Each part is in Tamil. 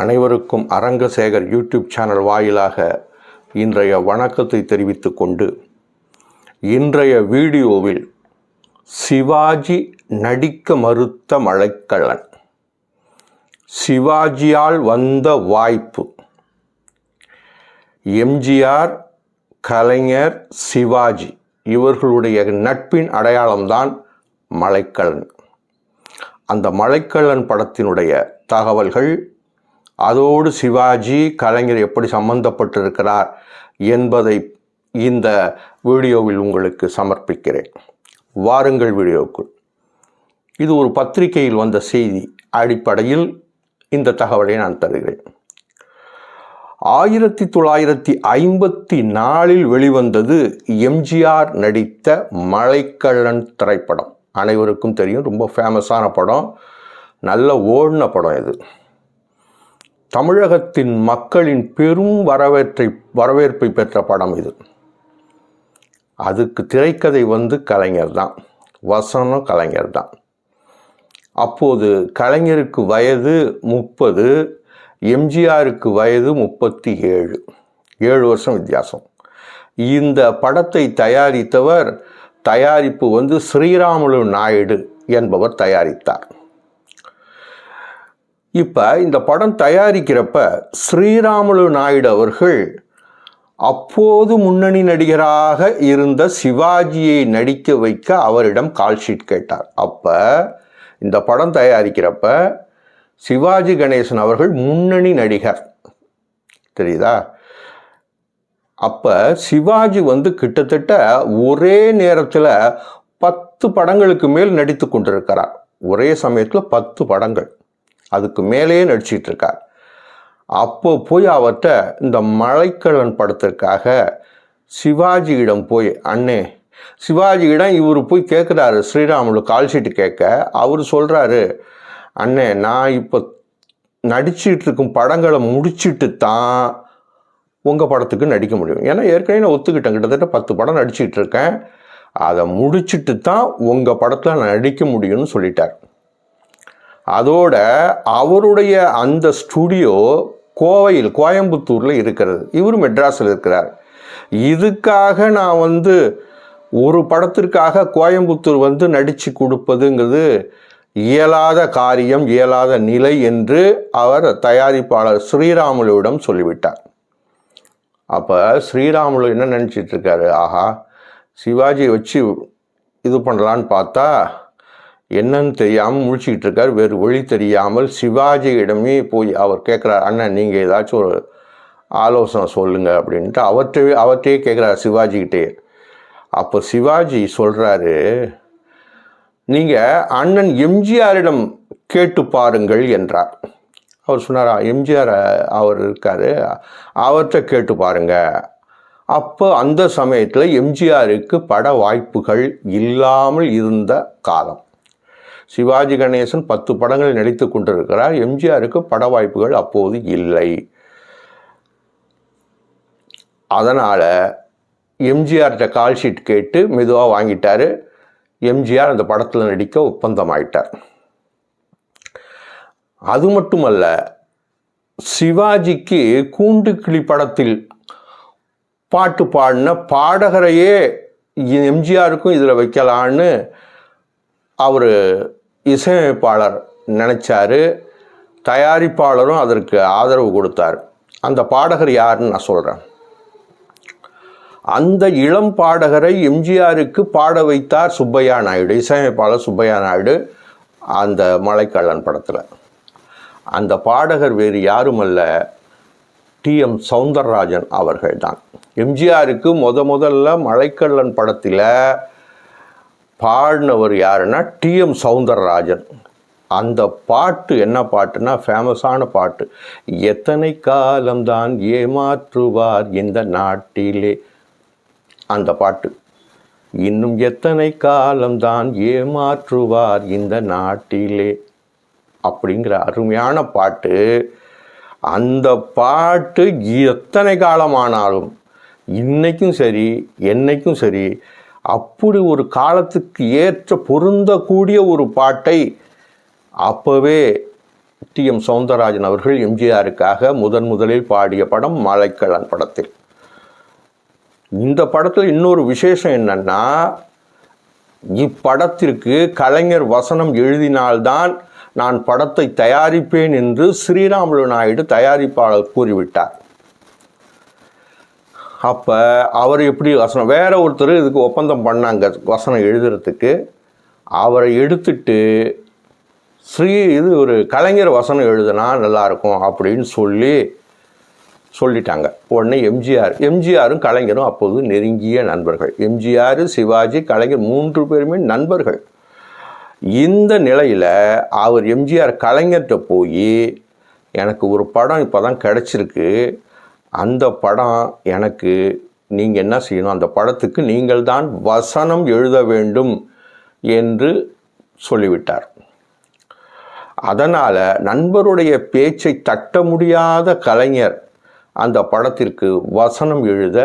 அனைவருக்கும் அரங்கசேகர் யூடியூப் சேனல் வாயிலாக இன்றைய வணக்கத்தை தெரிவித்து கொண்டு இன்றைய வீடியோவில் சிவாஜி நடிக்க மறுத்த மழைக்கள்ளன் சிவாஜியால் வந்த வாய்ப்பு. எம்ஜிஆர் கலைஞர் சிவாஜி இவர்களுடைய நட்பின் அடையாளம்தான் மலைக்கல்லன். அந்த மலைக்கல்லன் படத்தினுடைய தகவல்கள் அதோடு சிவாஜி கலைஞர் எப்படி சம்பந்தப்பட்டிருக்கிறார் என்பதை இந்த வீடியோவில் உங்களுக்கு சமர்ப்பிக்கிறேன். வாருங்கள் வீடியோக்குள். இது ஒரு பத்திரிகையில் வந்த செய்தி அடிப்படையில் இந்த தகவலை நான் தருகிறேன். ஆயிரத்தி தொள்ளாயிரத்தி ஐம்பத்தி நாலில் வெளிவந்தது எம்ஜிஆர் நடித்த மலைக்கள்ளன் திரைப்படம். அனைவருக்கும் தெரியும் ரொம்ப ஃபேமஸான படம். நல்ல ஓடின படம் இது. தமிழகத்தின் மக்களின் பெரும் வரவேற்றை வரவேற்பை பெற்ற படம் இது. அதுக்கு திரைக்கதை வந்து கலைஞர் தான். வசனம் கலைஞர் தான். அப்போது கலைஞருக்கு வயது முப்பது எம்ஜிஆருக்கு வயது முப்பத்தி ஏழு. ஏழு வருஷம் வித்தியாசம். இந்த படத்தை தயாரித்தவர் தயாரிப்பு வந்து ஸ்ரீராமுலு நாயுடு என்பவர் தயாரித்தார். இப்போ இந்த படம் தயாரிக்கிறப்ப ஸ்ரீராமுலு நாயுடு அவர்கள் அப்போது முன்னணி நடிகராக இருந்த சிவாஜியை நடிக்க வைக்க அவரிடம் கால் ஷீட் கேட்டார். அப்போ இந்த படம் தயாரிக்கிறப்ப சிவாஜி கணேசன் அவர்கள் முன்னணி நடிகர். தெரியுதா? அப்போ சிவாஜி வந்து கிட்டத்தட்ட ஒரே நேரத்தில் பத்து படங்களுக்கு மேல் நடித்து கொண்டிருக்கிறார். ஒரே சமயத்தில் பத்து படங்கள். அதுக்கு மேலேயே நடிச்சிட்டு இருக்கார் அப்போ போய் அவர்கிட்ட இந்த மலைக்கல்லன் படத்திற்காக சிவாஜியிடம் போய் அண்ணே சிவாஜியிடம் இவர் போய் கேட்குறாரு ஸ்ரீராமுலு கால் ஷீட்டு கேட்க. அவர் சொல்கிறாரு அண்ணே நான் இப்போ நடிச்சிட்டு இருக்கும் படங்களை முடிச்சுட்டு தான் உங்கள் படத்துக்கு நடிக்க முடியும். ஏன்னா ஏற்கனவே நான் ஒத்துக்கிட்டேன். கிட்டத்தட்ட பத்து படம் நடிச்சிட்டு இருக்கேன் அதை முடிச்சிட்டு தான் உங்கள் படத்தில் நான் நடிக்க முடியும்னு சொல்லிட்டார். அதோட அவருடைய அந்த ஸ்டுடியோ கோவையில் கோயம்புத்தூரில் இருக்கிறது. இவர் மெட்ராஸில் இருக்கிறார். இதுக்காக நான் வந்து ஒரு படத்திற்காக கோயம்புத்தூர் வந்து நடித்து கொடுப்பதுங்கிறது இயலாத காரியம் இயலாத நிலை என்று அவர் தயாரிப்பாளர் ஸ்ரீராமுலுவிடம் சொல்லிவிட்டார். அப்போ ஸ்ரீராமுலு என்ன நினச்சிட்டு இருக்காரு? ஆஹா சிவாஜியை வச்சு இது பண்ணலான்னு பார்த்தா என்னன்னு தெரியாமல் முழிச்சிக்கிட்டு இருக்கார். வேறு வழி தெரியாமல் சிவாஜியிடமே போய் அவர் கேட்குறார் அண்ணன் நீங்கள் ஏதாச்சும் ஒரு ஆலோசனை சொல்லுங்கள் அப்படின்ட்டு அவர்கிட்ட அவர்கிட்டயே கேட்குறாரு சிவாஜிக்கிட்டே அப்போ சிவாஜி சொல்கிறாரு நீங்கள் அண்ணன் எம்ஜிஆரிடம் கேட்டு பாருங்கள் என்றார். அவர் சொன்னாரா எம்ஜிஆர் அவர் இருக்கார் அவர்கிட்ட கேட்டு பாருங்கள் அப்போ அந்த சமயத்தில் எம்ஜிஆருக்கு பட வாய்ப்புகள் இல்லாமல் இருந்த காலம். சிவாஜி கணேசன் பத்து படங்கள் நடித்து கொண்டிருக்கிறார். எம்ஜிஆருக்கு பட வாய்ப்புகள் அப்போது இல்லை. அதனால் எம்ஜிஆர்கிட்ட கால் ஷீட் கேட்டு மெதுவாக வாங்கிட்டார். எம்ஜிஆர் அந்த படத்தில் நடிக்க ஒப்பந்தமாயிட்டார். அது மட்டுமல்ல சிவாஜிக்கு கூண்டுக்கிளி படத்தில் பாட்டு பாடின பாடகரையே எம்ஜிஆருக்கும் இதில் வைக்கலான்னு அவர் இசையமைப்பாளர் நினச்சாரு. தயாரிப்பாளரும் அதற்கு ஆதரவு கொடுத்தார். அந்த பாடகர் யாருன்னு நான் சொல்கிறேன் அந்த இளம் பாடகரை எம்ஜிஆருக்கு பாட வைத்தார் சுப்பையா நாயுடு இசையமைப்பாளர் சுப்பையா நாயுடு அந்த மலைக்கள்ளன் படத்தில். அந்த பாடகர் வேறு யாருமல்ல டி. எம். சவுந்தரராஜன் அவர்கள்தான். எம்ஜிஆருக்கு முத முதல்ல மலைக்கள்ளன் படத்தில் பாடினவர் யாருன்னா டிஎம் சவுந்தரராஜன். அந்த பாட்டு என்ன பாட்டுனா ஃபேமஸான பாட்டு. எத்தனை காலம்தான் ஏமாற்றுவார் இந்த நாட்டிலே. அந்த பாட்டு. இன்னும் எத்தனை காலம்தான் ஏமாற்றுவார் இந்த நாட்டிலே. அப்படிங்கிற அருமையான பாட்டு. அந்த பாட்டு எத்தனை காலமானாலும் இன்றைக்கும் சரி என்னைக்கும் சரி அப்படி ஒரு காலத்துக்கு ஏற்ற பொருந்தக்கூடிய ஒரு பாட்டை அப்போவே டி எம் சவுந்தரராஜன் அவர்கள் எம்ஜிஆருக்காக முதன் முதலில் பாடிய படம் மலைக்கலன் படத்தில். இந்த படத்தில் இன்னொரு விசேஷம் என்னென்னா இப்படத்திற்கு கலைஞர் வசனம் எழுதினால்தான் நான் படத்தை தயாரிப்பேன் என்று ஸ்ரீராமுலு நாயுடு தயாரிப்பாளர் கூறிவிட்டார். அப்போ அவர் எப்படி வசனம் வேற ஒருத்தர் இதுக்கு ஒப்பந்தம் பண்ணாங்க வசனம் எழுதுறதுக்கு. அவரை எடுத்துட்டு ஸ்ரீ இது ஒரு கலைஞர் வசனம் எழுதுனா நல்லாயிருக்கும் அப்படின்னு சொல்லி சொல்லிட்டாங்க. உடனே எம்ஜிஆர் எம்ஜிஆரும் கலைஞரும் அப்போது நெருங்கிய நண்பர்கள். எம்ஜிஆர் சிவாஜி கலைஞர் மூன்று பேருமே நண்பர்கள். இந்த நிலையில் அவர் எம்ஜிஆர் கலைஞர்கிட்ட போய் எனக்கு ஒரு படம் இப்போ தான் கிடச்சிருக்கு. அந்த படம் எனக்கு நீங்கள் என்ன செய்யணும்? அந்த படத்துக்கு நீங்கள் தான் வசனம் எழுத வேண்டும் என்று சொல்லிவிட்டார். அதனால் நண்பருடைய பேச்சை தட்ட முடியாத கலைஞர் அந்த படத்திற்கு வசனம் எழுத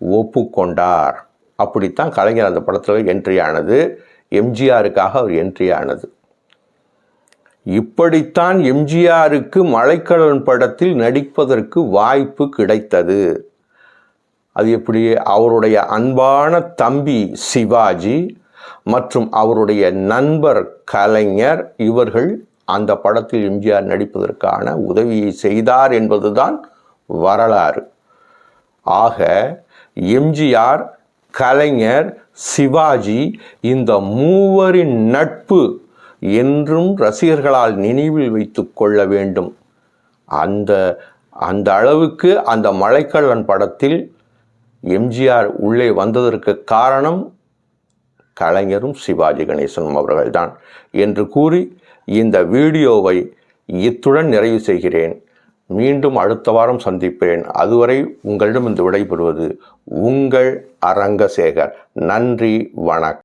ஒப்புக்கொண்டார். அப்படித்தான் கலைஞர் அந்த படத்தில் என்ட்ரி ஆனது. எம்ஜிஆருக்காக அவர் என்ட்ரி ஆனது. இப்படித்தான் எம்ஜிஆருக்கு மலைக்கடன் படத்தில் நடிப்பதற்கு வாய்ப்பு கிடைத்தது. அது எப்படி? அவருடைய அன்பான தம்பி சிவாஜி மற்றும் அவருடைய நண்பர் கலைஞர் இவர்கள் அந்த படத்தில் எம்ஜிஆர் நடிப்பதற்கான உதவியை செய்தார் என்பதுதான் வரலாறு. ஆக எம்ஜிஆர் கலைஞர் சிவாஜி இந்த மூவரின் நட்பு என்றும் ரசிகர்களால் நினைவில் வைத்து கொள்ள வேண்டும். அந்த அந்த அளவுக்கு அந்த மலைக்கல்லன் படத்தில் எம்ஜிஆர் உள்ளே வந்ததற்கு காரணம் கலைஞரும் சிவாஜி கணேசனும் அவர்கள்தான் என்று கூறி இந்த வீடியோவை இத்துடன் நிறைவு செய்கிறேன். மீண்டும் அடுத்த வாரம் சந்திப்பேன். அதுவரை உங்களிடம் இந்த விடைபெறுவது உங்கள் அரங்கசேகர். நன்றி வணக்கம்.